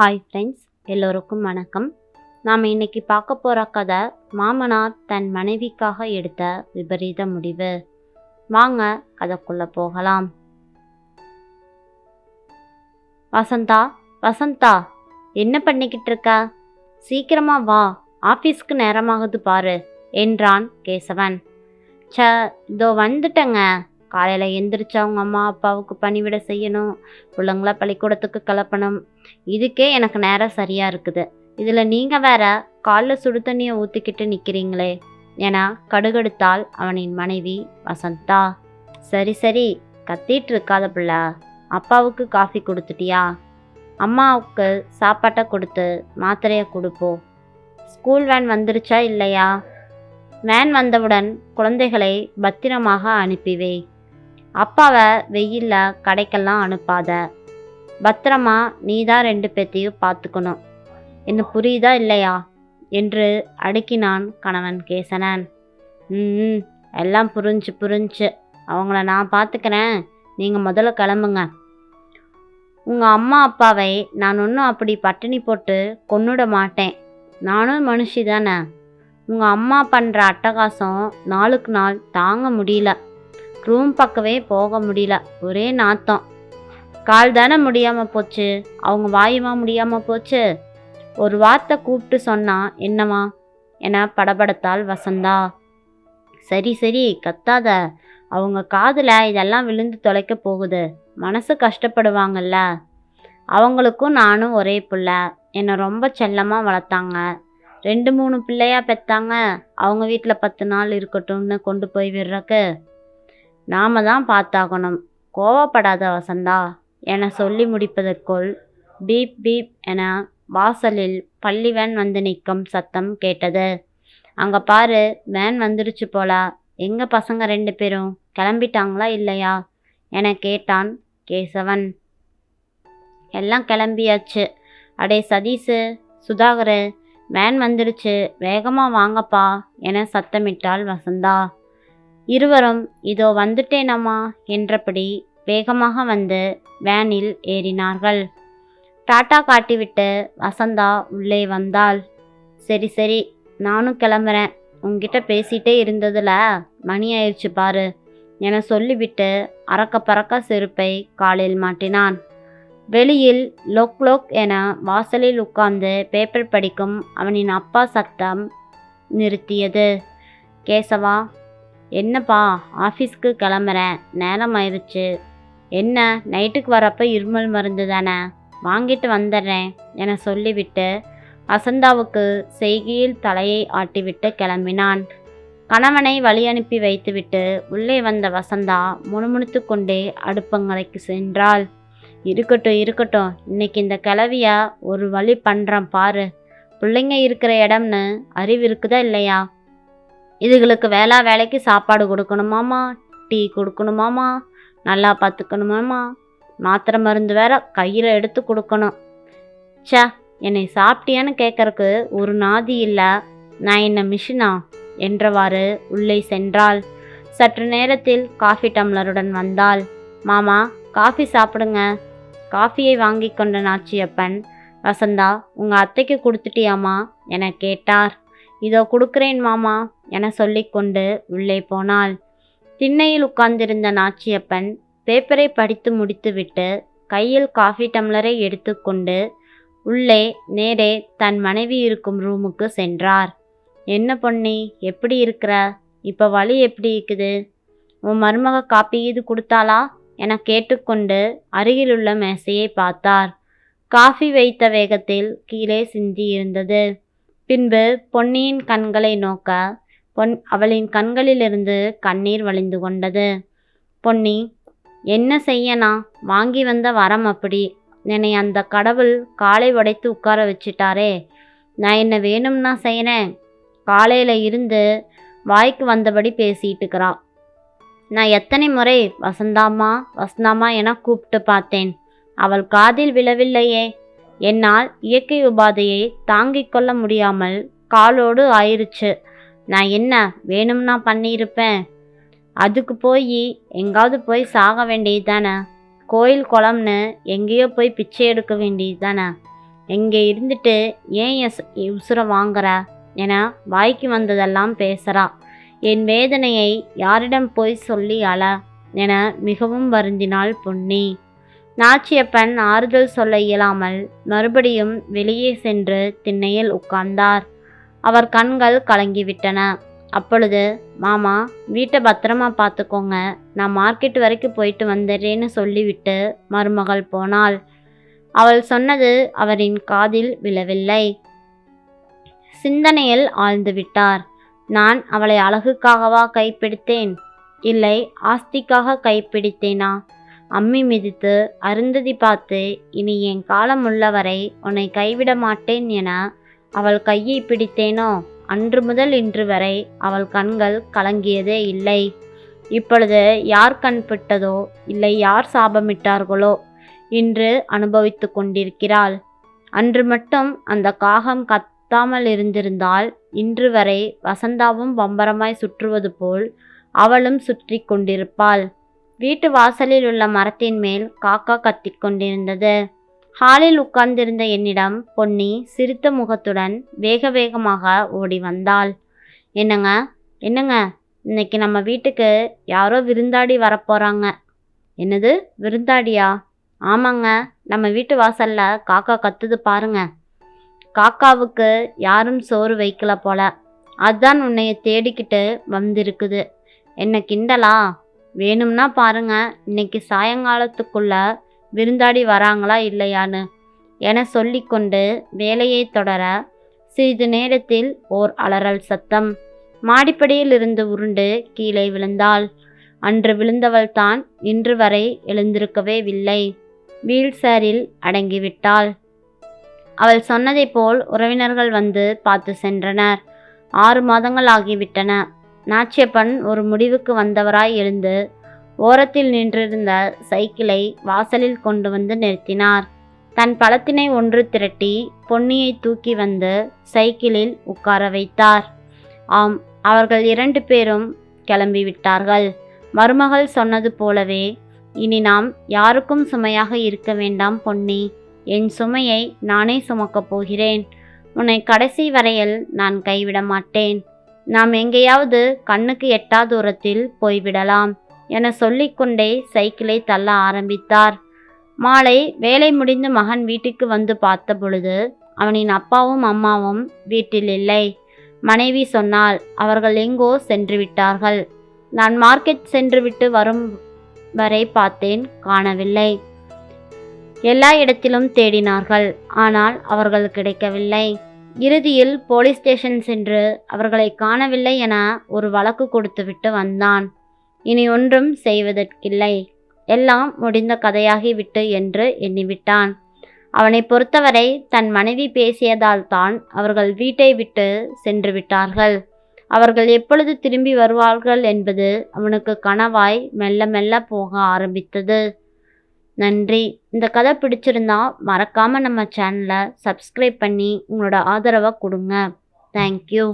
Hi friends எல்லோருக்கும் வணக்கம். நாம் இன்னைக்கு பார்க்க போகிற கதை மாமனார் தன் மனைவிக்காக எடுத்த விபரீத முடிவு. வாங்க கதைக்குள்ளே போகலாம். வசந்தா வசந்தா என்ன பண்ணிக்கிட்டு இருக்க? சீக்கிரமா வா ஆஃபீஸ்க்கு நேரமாகுது பாரு என்றான் கேசவன். ச இதோ வந்துட்டேங்க. காலையில் எந்திரிச்சு அவங்க அம்மா அப்பாவுக்கு பணிவிட செய்யணும். பிள்ளைங்கள பள்ளிக்கூடத்துக்கு கிளப்பணும். இதுக்கே எனக்கு நேரம் சரியாக இருக்குது. இதில் நீங்கள் வேற காலில் சுடு தண்ணியை ஊற்றிக்கிட்டு நிற்கிறீங்களே என கடுகடுத்தாள் அவனின் மனைவி வசந்தா. சரி சரி கத்திட்டு இருக்காத பிள்ளை. அப்பாவுக்கு காஃபி கொடுத்துட்டியா? அம்மாவுக்கு சாப்பாட்டை கொடுத்து மாத்திரையை கொடுப்போம் ஸ்கூல் வேன் வந்துருச்சா இல்லையா? வேன் வந்தவுடன் குழந்தைகளை பத்திரமாக அனுப்பிவேன் அப்பாவை வெயிலில் கடைக்கெல்லாம் அனுப்பாத. பத்திரமா நீ தான் ரெண்டு பேத்தையும் பார்த்துக்கணும் என்ன புரியுதா இல்லையா? என்று அடுக்கினான் கணவன் கேசனன். ம் எல்லாம் புரிஞ்சு புரிஞ்சு. அவங்கள நான் பார்த்துக்கிறேன் நீங்கள் முதல்ல கிளம்புங்க. உங்கள் அம்மா அப்பாவை நான் ஒன்றும் அப்படி பட்டினி போட்டு கொன்னுட மாட்டேன். நானும் மனுஷி தானே. உங்கள் அம்மா பண்ணுற அட்டகாசம் நாளுக்கு நாள் தாங்க முடியல. ரூம் பக்கமே போக முடியல. ஒரே நாத்தம். கால் தானே முடியாமல் போச்சு? அவங்க வாயுமா முடியாமல் போச்சு? ஒரு வார்த்தை கூப்பிட்டு சொன்னா என்னவா என படபடத்தாள் வசந்தா. சரி சரி கத்தாத. அவங்க காதில் இதெல்லாம் விழுந்து தொலைக்க போகுது. மனசு கஷ்டப்படுவாங்கல்ல. அவங்களுக்கும் நானும் ஒரே பிள்ளை. என்னை ரொம்ப செல்லமாக வளர்த்தாங்க. ரெண்டு மூணு பிள்ளையா பெற்றாங்க அவங்க வீட்டில் பத்து நாள் இருக்கட்டும்னு கொண்டு போய் விடுறக்கு. நாம தான் பார்த்தாகணும். கோவப்படாத வசந்தா என சொல்லி முடிப்பதற்குள் பீப் பீப் என வாசலில் பள்ளி வேன் வந்து நிற்கும் சத்தம் கேட்டது. அங்கே பாரு வேன் வந்துருச்சு போலா. எங்கள் பசங்க ரெண்டு பேரும்? கிளம்பிட்டாங்களா இல்லையா? என கேட்டான் கேசவன். எல்லாம் கிளம்பியாச்சு. அடே சதீஷு சுதாகரு வேன் வந்துருச்சு. வேகமாக வாங்கப்பா என சத்தமிட்டாள் வசந்தா. இருவரும் இதோ வந்துட்டேனம்மா என்றபடி வேகமாக வந்து வேனில் ஏறினார்கள். டாட்டா காட்டிவிட்டு வசந்தா உள்ளே வந்தாள். சரி சரி நானும் கிளம்புறேன். உங்ககிட்ட பேசிட்டே இருந்ததுல மணி ஆயிடுச்சு பாரு என சொல்லிவிட்டு அறக்க பறக்க செருப்பை காலில் மாட்டினான். வெளியில் லொக் லொக் என வாசலில் உட்கார்ந்து பேப்பர் படிக்கும் அவனின் அப்பா சத்தம் நிறுத்தியது. கேசவா என்னப்பா ஆஃபீஸ்க்கு கிளம்புறேன். நேரம் ஆயிடுச்சு என்ன நைட்டுக்கு வரப்போ இருமல் மருந்து தானே? வாங்கிட்டு வந்துடுறேன் என சொல்லிவிட்டு வசந்தாவுக்கு செய்கையில் தலையை ஆட்டிவிட்டு கிளம்பினான். கணவனை வழி அனுப்பி வைத்துவிட்டு உள்ளே வந்த வசந்தா முணுமுணுத்து கொண்டே அடுப்பங்கரைக்கு சென்றாள். இருக்கட்டும் இருக்கட்டும் இன்னைக்கு இந்த கிளவிய ஒரு வழி பண்ணுறேன் பாரு. பிள்ளைங்க இருக்கிற இடம்னு அறிவு இருக்குதா இல்லையா? இதுகளுக்கு வேளா வேலைக்கு சாப்பாடு கொடுக்கணுமாமா டீ கொடுக்கணுமாமா நல்லா பார்த்துக்கணுமாமா மாத்திரை மருந்து வேற கையில் எடுத்து கொடுக்கணும். ச்சே என்னை சாப்பிட்டியான்னு கேட்கறக்கு ஒரு நாதி இல்லை. நான் என்ன மிஷினா? என்றவாறு உள்ளே சென்றாள். சற்று நேரத்தில் காஃபி டம்ளருடன் வந்தாள். மாமா காஃபி சாப்பிடுங்க. காஃபியை வாங்கி கொண்ட நாச்சியப்பன் வசந்தா உங்கள் அத்தைக்கு கொடுத்துட்டியாமா? என கேட்டார். இதோ கொடுக்குறேன் மாமா. என சொல்லிக்கொண்டு உள்ளே போனாள். திண்ணையில் உட்கார்ந்திருந்த நாச்சியப்பன் பேப்பரை படித்து முடித்துவிட்டு கையில் காஃபி டம்ளரை எடுத்துக்கொண்டு உள்ளே நேரே தன் மனைவி இருக்கும் ரூமுக்கு சென்றார். என்ன பொன்னி எப்படி இருக்கிற? இப்போ வலி எப்படி இருக்குது? உன் மருமக காப்பி இது கொடுத்தாளா? என கேட்டுக்கொண்டு அருகிலுள்ள மேசையை பார்த்தார். காஃபி வைத்த வேகத்தில் கீழே சிந்தி இருந்தது பின்பு பொன்னியின் கண்களை நோக்க பொன் அவளின் கண்களிலிருந்து கண்ணீர் வழிந்து கொண்டது. பொன்னி என்ன செய்யனா? வாங்கி வந்த வரம் அப்படி. என்னை அந்த கடவுள் காலை உடைத்து உட்கார வச்சிட்டாரே. நான் என்ன வேணும்னா செய்கிறேன் காலையில் இருந்து வாய்க்கு வந்தபடி பேசிட்டுக்கிறா. நான் எத்தனை முறை வசந்தாமா வசந்தாமா என கூப்பிட்டு பார்த்தேன். அவள் காதில் விழவில்லையே. என்னால் இயற்கை உபாதையை தாங்கிக் கொள்ள முடியாமல் காலோடு ஆயிருச்சு. நான் என்ன வேணும்னா பண்ணியிருப்பேன். அதுக்கு போய் எங்காவது போய் சாக வேண்டியது தானே கோயில் குளம்னு எங்கேயோ போய் பிச்சை எடுக்க வேண்டியது தானே இங்கே இருந்துட்டு ஏன் எஸ் உசுர வாங்குற? என வாய்க்கு வந்ததெல்லாம் பேசுகிறா என் வேதனையை யாரிடம் போய் சொல்லி அழ? என மிகவும் வருந்தினாள் பொன்னி. நாச்சியப்பன் ஆறுதல் சொல்ல இயலாமல் மறுபடியும் வெளியே சென்று திண்ணையில் உட்கார்ந்தார். அவர் கண்கள் கலங்கிவிட்டன. அப்பொழுது மாமா வீட்டை பத்திரமா பார்த்துக்கோங்க. நான் மார்க்கெட் வரைக்கும் போயிட்டு வந்துடுறேன்னு சொல்லிவிட்டு மருமகள் போனாள். அவள் சொன்னது அவரின் காதில் விழவில்லை. சிந்தனையில் ஆழ்ந்து விட்டார். நான் அவளை அழகுக்காகவா கைப்பிடித்தேன்? இல்லை ஆஸ்திக்காக கைப்பிடித்தேனா? அம்மி மிதித்து அருந்ததி பார்த்து இனி என் காலம் உள்ளவரை உன்னை கைவிட மாட்டேன் என அவள் கையை பிடித்தேனோ? அன்று முதல் இன்று வரை அவள் கண்கள் கலங்கியதே இல்லை. இப்பொழுது யார் கண் பிட்டதோ இல்லை யார் சாபமிட்டார்களோ? இன்று அனுபவித்து கொண்டிருக்கிறாள். அன்று மட்டும் அந்த காகம் கத்தாமல் இருந்திருந்தால் இன்று வரை வசந்தாவும் பம்பரமாய் சுற்றுவது போல் அவளும் சுற்றி கொண்டிருப்பாள். வீட்டு வாசலில் உள்ள மரத்தின் மேல் காக்கா கத்திக் கொண்டிருந்தது. ஹாலில் உட்கார்ந்திருந்த என்னிடம் பொன்னி சிரித்த முகத்துடன் வேக வேகமாக ஓடி வந்தாள். என்னங்க? என்னங்க? இன்னைக்கு நம்ம வீட்டுக்கு யாரோ விருந்தாடி வரப்போகிறாங்க என்னது? விருந்தாடியா? ஆமாங்க. நம்ம வீட்டு வாசல்ல காக்கா கத்துது பாருங்க. காக்காவுக்கு யாரும் சோறு வைக்கல போல. அதுதான் உன்னைய தேடிக்கிட்டு வந்திருக்குது. என்ன கிண்டலா? வேணும்னா பாருங்க. இன்னைக்கு சாயங்காலத்துக்குள்ள விருந்தாடி வராங்களா இல்லையான்னு என சொல்லிக்கொண்டு வேலையை தொடர சிறிது நேரத்தில் ஓர் அலறல் சத்தம். மாடிப்படியில் இருந்து உருண்டு கீழே விழுந்தாள். அன்று விழுந்தவள் தான் இன்று வரை எழுந்திருக்கவே இல்லை. வீல் சேரில் அடங்கிவிட்டாள். அவள் சொன்னதைப் போல் உறவினர்கள் வந்து பார்த்து சென்றனர். ஆறு மாதங்கள் ஆகிவிட்டன. நாச்சியப்பன் ஒரு முடிவுக்கு வந்தவராய் எழுந்து ஓரத்தில் நின்றிருந்த சைக்கிளை வாசலில் கொண்டு வந்து நிறுத்தினார். தன் பழத்தினை ஒன்று திரட்டி பொன்னியை தூக்கி வந்து சைக்கிளில் உட்கார வைத்தார். ஆம் அவர்கள் இரண்டு பேரும் கிளம்பிவிட்டார்கள் மருமகள் சொன்னது போலவே இனி நாம் யாருக்கும் சுமையாக இருக்க வேண்டாம் பொன்னி. என் சுமையை நானே சுமக்கப் போகிறேன். உன்னை கடைசி வரையில் நான் கைவிட மாட்டேன். நாம் எங்கேயாவது கண்ணுக்கு எட்டா தூரத்தில் போய்விடலாம். என சொல்லிக்கொண்டே சைக்கிளை தள்ள ஆரம்பித்தார். மாலை வேலை முடிந்து மகன் வீட்டுக்கு வந்து பார்த்த பொழுது அவனின் அப்பாவும் அம்மாவும் வீட்டில் இல்லை. மனைவி சொன்னால் அவர்கள் எங்கோ சென்று விட்டார்கள். நான் மார்க்கெட் சென்று விட்டு வரும் வரை பார்த்தேன் காணவில்லை. எல்லா இடத்திலும் தேடினார்கள் ஆனால் அவர்கள் கிடைக்கவில்லை. இறுதியில் போலீஸ் ஸ்டேஷன் சென்று அவர்களை காணவில்லை என ஒரு வழக்கு கொடுத்துவிட்டு வந்தான். இனி ஒன்றும் செய்வதற்கில்லை. எல்லாம் முடிந்த கதையாகிவிட்டு என்று எண்ணிவிட்டான். அவனை பொறுத்தவரை தன் மனைவி பேசியதால் தான் அவர்கள் வீட்டை விட்டு சென்று விட்டார்கள். அவர்கள் எப்பொழுது திரும்பி வருவார்கள் என்பது அவனுக்கு கனவாய் மெல்ல மெல்ல போக ஆரம்பித்தது. நன்றி. இந்த கதை பிடிச்சிருந்தா மறக்காமல் நம்ம சேனலை சப்ஸ்கிரைப் பண்ணி உங்களோட ஆதரவை கொடுங்க. தேங்க்யூ